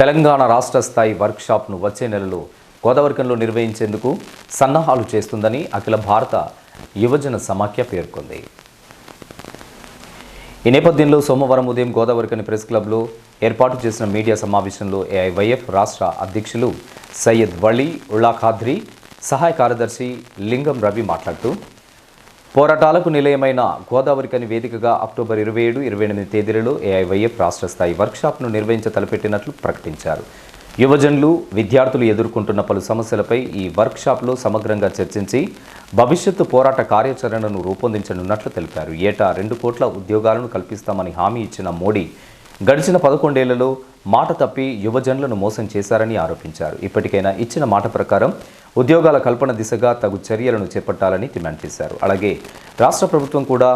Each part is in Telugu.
తెలంగాణ రాష్ట్ర స్థాయి వర్క్షాప్ను వచ్చే నెలలో గోదావరికంలో నిర్వహించేందుకు సన్నాహాలు చేస్తుందని అఖిల భారత యువజన సమాఖ్య పేర్కొంది. ఈ నేపథ్యంలో సోమవారం ఉదయం గోదావరికని ప్రెస్ క్లబ్లో ఏర్పాటు చేసిన మీడియా సమావేశంలో ఏఐవైఎఫ్ రాష్ట్ర అధ్యక్షులు సయ్యద్ వళీ ఉల్లా ఖాద్రి సహాయ కార్యదర్శి లింగం రవి మాట్లాడుతూ పోరాటాలకు నిలయమైన గోదావరికని వేదికగా అక్టోబర్ ఇరవై ఏడు ఇరవై ఎనిమిది తేదీలలో ఏఐవైఎఫ్ రాష్ట్ర స్థాయి వర్క్షాప్ను నిర్వహించ తలపెట్టినట్లు ప్రకటించారు. యువజనులు విద్యార్థులు ఎదుర్కొంటున్న పలు సమస్యలపై ఈ వర్క్షాప్లో సమగ్రంగా చర్చించి భవిష్యత్తు పోరాట కార్యాచరణను రూపొందించనున్నట్లు తెలిపారు. ఏటా రెండు కోట్ల ఉద్యోగాలను కల్పిస్తామని హామీ ఇచ్చిన మోడీ గడిచిన పదకొండేళ్ళలో మాట తప్పి యువజనులను మోసం చేశారని ఆరోపించారు. ఇప్పటికైనా ఇచ్చిన మాట ప్రకారం ఉద్యోగాల కల్పన దిశగా తగు చర్యలను చేపట్టాలని డిమాండ్ చేశారు. అలాగే రాష్ట్ర ప్రభుత్వం కూడా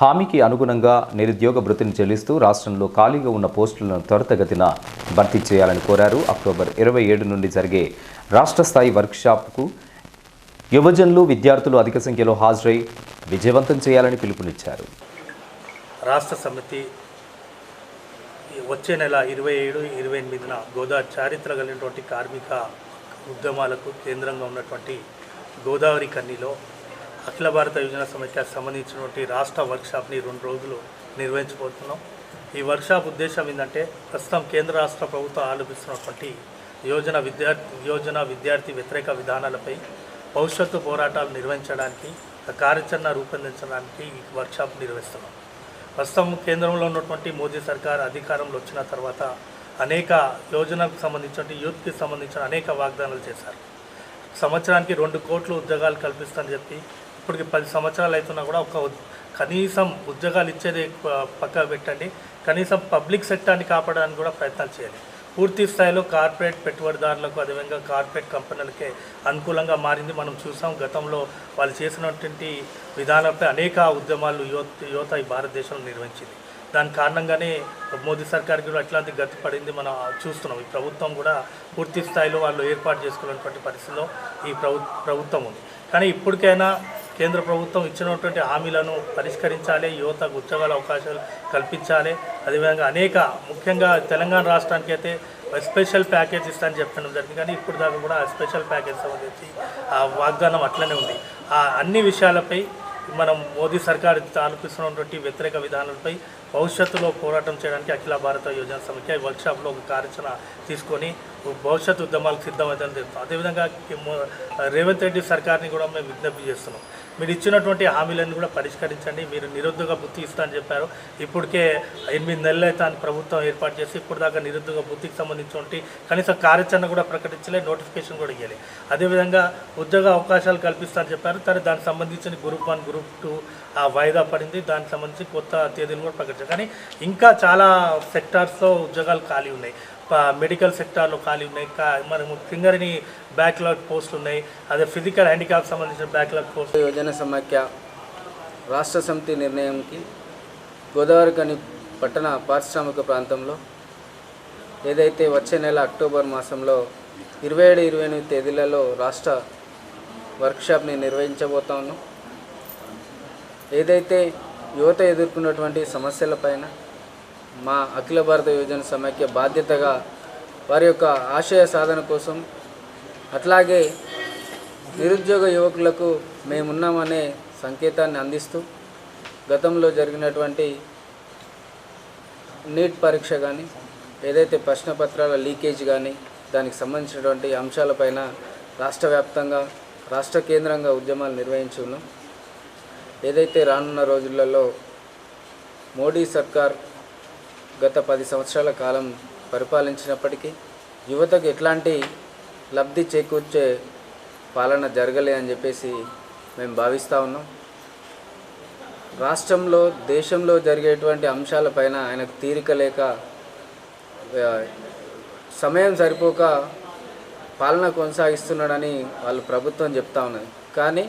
హామీకి అనుగుణంగా నిరుద్యోగ భృతిని చెల్లిస్తూ రాష్ట్రంలో ఖాళీగా ఉన్న పోస్టులను త్వరితగతిన భర్తీ చేయాలని కోరారు. అక్టోబర్ ఇరవై ఏడు నుండి జరిగే రాష్ట్ర స్థాయి వర్క్షాప్కు యువజనులు విద్యార్థులు అధిక సంఖ్యలో హాజరై విజయవంతం చేయాలని పిలుపునిచ్చారు. రాష్ట్ర సమితి వచ్చే నెల ఇరవై ఏడు ఇరవై ఎనిమిదిన గోదావరి చారిత్ర కలిగినటువంటి కార్మిక ఉద్యమాలకు కేంద్రంగా ఉన్నటువంటి గోదావరి కన్నీలో అఖిల భారత యువజన సమైక్య సంబంధించినటువంటి రాష్ట్ర వర్క్షాప్ని రెండు రోజులు నిర్వహించబోతున్నాం. ఈ వర్క్షాప్ ఉద్దేశం ఏంటంటే ప్రస్తుతం కేంద్ర రాష్ట్ర ప్రభుత్వం ఆలోపిస్తున్నటువంటి యోజన విద్యార్థి యోజన విద్యార్థి వ్యతిరేక విధానాలపై భవిష్యత్తు పోరాటాలు నిర్వహించడానికి కార్యాచరణ రూపొందించడానికి ఈ వర్క్షాప్ నిర్వహిస్తున్నాం. ప్రస్తుతం కేంద్రంలో ఉన్నటువంటి మోదీ సర్కార్ అధికారంలో వచ్చిన తర్వాత అనేక యోజనకు సంబంధించిన యూత్కి సంబంధించిన అనేక వాగ్దానాలు చేశారు. సంవత్సరానికి రెండు కోట్లు ఉద్యోగాలు కల్పిస్తానని చెప్పి ఇప్పటికి పది సంవత్సరాలు అవుతున్నా కూడా ఒక కనీసం ఉద్యోగాలు ఇచ్చేది ప- పక్కకు పెట్టండి. కనీసం పబ్లిక్ సెక్టార్ని కాపాడడానికి కూడా ప్రయత్నాలు చేయాలి. పూర్తి స్థాయిలో కార్పొరేట్ పెట్టుబడిదారులకు అదేవిధంగా కార్పొరేట్ కంపెనీలకే అనుకూలంగా మారింది. మనం చూసాం గతంలో వాళ్ళు చేసినటువంటి విధానంపై అనేక ఉద్యమాలు యువత యువత ఈ భారతదేశంలో నిర్వహించింది. దాని కారణంగానే మోదీ సర్కార్కి కూడా అట్లాంటి గతి పడింది. మనం చూస్తున్నాం. ఈ ప్రభుత్వం కూడా పూర్తి స్థాయిలో వాళ్ళు ఏర్పాటు చేసుకున్నటువంటి పరిస్థితిలో ఈ ప్రభు ప్రభుత్వం ఉంది. కానీ ఇప్పటికైనా కేంద్ర ప్రభుత్వం ఇచ్చినటువంటి హామీలను పరిష్కరించాలి యువతకు ఉద్యోగాల అవకాశాలు కల్పించాలి. అదేవిధంగా అనేక ముఖ్యంగా తెలంగాణ రాష్ట్రానికి అయితే స్పెషల్ ప్యాకేజ్ ఇస్తానని చెప్పడం జరిగింది. కానీ ఇప్పుడు దాకా కూడా ఆ స్పెషల్ ప్యాకేజ్ సంబంధించి ఆ వాగ్దానం అట్లనే ఉంది. ఆ అన్ని విషయాలపై మనం మోదీ సర్కార్ ఆలోపిస్తున్నటువంటి వ్యతిరేక విధానాలపై భవిష్యత్తులో పోరాటం చేయడానికి అఖిల భారత యోజన సమైక్య ఈ వర్క్షాప్లో ఒక కార్యచరణ తీసుకొని భవిష్యత్ ఉద్యమాలకు సిద్ధమవుతుందని తెలుస్తాం అదేవిధంగా రేవంత్ రెడ్డి సర్కార్ని కూడా మేము విజ్ఞప్తి చేస్తున్నాం. మీరు ఇచ్చినటువంటి హామీలను కూడా పరిష్కరించండి. మీరు నిరుద్యోగ బుద్ధి ఇస్తా అని చెప్పారు. ఇప్పటికే ఎనిమిది నెలలు అయితే ప్రభుత్వం ఏర్పాటు చేసి ఇప్పుడు దాకా నిరుద్యోగ బుద్ధికి సంబంధించినటువంటి కనీసం కార్యాచరణ కూడా ప్రకటించలే నోటిఫికేషన్ కూడా ఇవ్వాలి అదేవిధంగా ఉద్యోగ అవకాశాలు కల్పిస్తా అని చెప్పారు. తర్వాత దానికి సంబంధించిన గ్రూప్ వన్ గ్రూప్ టూ ఆ వాయిదా పడింది. దానికి సంబంధించి కొత్త తేదీలు కూడా ప్రకటించారు. కానీ ఇంకా చాలా సెక్టార్స్లో ఉద్యోగాలు ఖాళీ ఉన్నాయి. మెడికల్ సెక్టార్లో ఖాళీ ఉన్నాయి. కా మనము సింగరిని బ్యాక్లాగ్ పోస్టులు ఉన్నాయి. అదే ఫిజికల్ హ్యాండిక్యాప్ సంబంధించిన బ్యాక్లాగ్ పోస్ట్. యోజన సమాఖ్య రాష్ట్ర సమితి నిర్ణయంకి గోదావరి కని పట్టణ పారిశ్రామిక ప్రాంతంలో ఏదైతే వచ్చే నెల అక్టోబర్ మాసంలో ఇరవై ఏడు ఇరవై ఎనిమిది తేదీలలో రాష్ట్ర వర్క్షాప్ని నిర్వహించబోతా ఉన్నాం. ఏదైతే యువత ఎదుర్కొన్నటువంటి సమస్యలపైన మా అఖిల భారత యోజన సమైక్య బాధ్యతగా వారి యొక్క ఆశయ సాధన కోసం అట్లాగే నిరుద్యోగ యువకులకు మేమున్నామనే సంకేతాన్ని అందిస్తూ గతంలో జరిగినటువంటి నీట్ పరీక్ష కానీ ఏదైతే ప్రశ్నపత్రాల లీకేజ్ కానీ దానికి సంబంధించినటువంటి అంశాలపైన రాష్ట్ర వ్యాప్తంగా రాష్ట్ర కేంద్రంగా ఉద్యమాలు నిర్వహించి ఉన్నాం ఏదైతే రానున్న రోజులలో మోడీ సర్కార్ గత పది సంవత్సరాల కాలం పరిపాలించినప్పటికీ యువతకు ఎట్లాంటి లబ్ధి చేకూర్చే పాలన జరగలే అని చెప్పేసి మేము భావిస్తూ ఉన్నాం. రాష్ట్రంలో దేశంలో జరిగేటువంటి అంశాలపైన ఆయనకు తీరిక లేక సమయం సరిపోక పాలన కొనసాగిస్తున్నాడని వాళ్ళు ప్రభుత్వం చెప్తా ఉన్నది. కానీ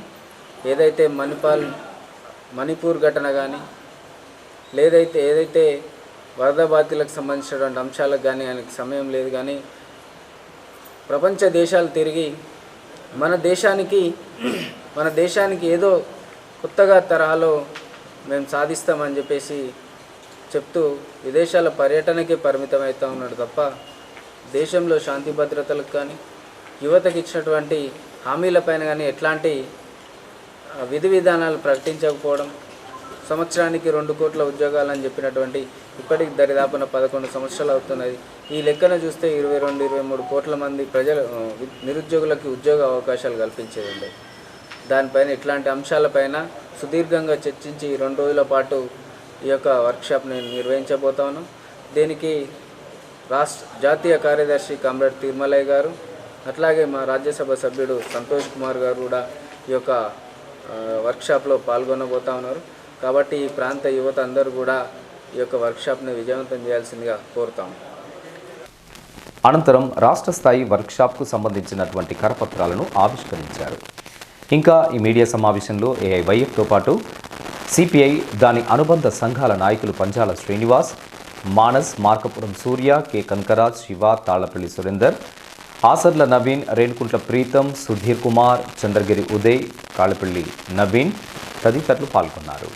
ఏదైతే మణిపాల్ మణిపూర్ ఘటన కానీ లేదైతే ఏదైతే వరద బాధితులకు సంబంధించినటువంటి అంశాలకు కానీ ఆయనకు సమయం లేదు కానీ ప్రపంచ దేశాలు తిరిగి మన దేశానికి మన దేశానికి ఏదో కొత్తగా తరహాలో మేము సాధిస్తామని చెప్పేసి చెప్తూ విదేశాల పర్యటనకే పరిమితం అవుతూ ఉన్నాడు తప్ప దేశంలో శాంతి భద్రతలకు కానీ యువతకి ఇచ్చినటువంటి హామీలపైన కానీ ఎట్లాంటి విధి విధానాలు ప్రకటించకపోవడం సంవత్సరానికి రెండు కోట్ల ఉద్యోగాలు అని చెప్పినటువంటి ఇప్పటికి దరిదాపున పదకొండు సంవత్సరాలు అవుతున్నది. ఈ లెక్కన చూస్తే ఇరవై రెండు ఇరవై మూడు కోట్ల మంది ప్రజలు నిరుద్యోగులకు ఉద్యోగ అవకాశాలు కల్పించేది ఉండే దానిపైన ఇట్లాంటి అంశాలపైన సుదీర్ఘంగా చర్చించి రెండు రోజుల పాటు ఈ యొక్క వర్క్షాప్ నేను నిర్వహించబోతాను. దీనికి రాష్ట్ర జాతీయ కార్యదర్శి కామ్రేడ్ తిరుమలయ్య గారు అట్లాగే మా రాజ్యసభ సభ్యుడు సంతోష్ కుమార్ గారు కూడా ఈ యొక్క వర్క్షాప్లో పాల్గొనబోతా ఉన్నారు. కాబట్టి ఈ ప్రాంత యువత అందరూ కూడా ఈ యొక్క వర్క్షాప్ని విజయవంతం చేయాల్సిందిగా కోరుతాం అనంతరం రాష్ట్ర స్థాయి వర్క్షాప్కు సంబంధించినటువంటి కరపత్రాలను ఆవిష్కరించారు. ఇంకా ఈ మీడియా సమావేశంలో ఏఐవైఎఫ్తో పాటు సిపిఐ దాని అనుబంధ సంఘాల నాయకులు పంజాల శ్రీనివాస్ మానస్ మార్కపురం సూర్య కె కనకరాజ్ శివ తాళ్ళపల్లి సురేందర్ ఆసర్ల నవీన్ రేణుకుంట్ల ప్రీతం సుధీర్ కుమార్ చంద్రగిరి ఉదయ్ కాళపల్లి నవీన్ తదితరులు పాల్గొన్నారు.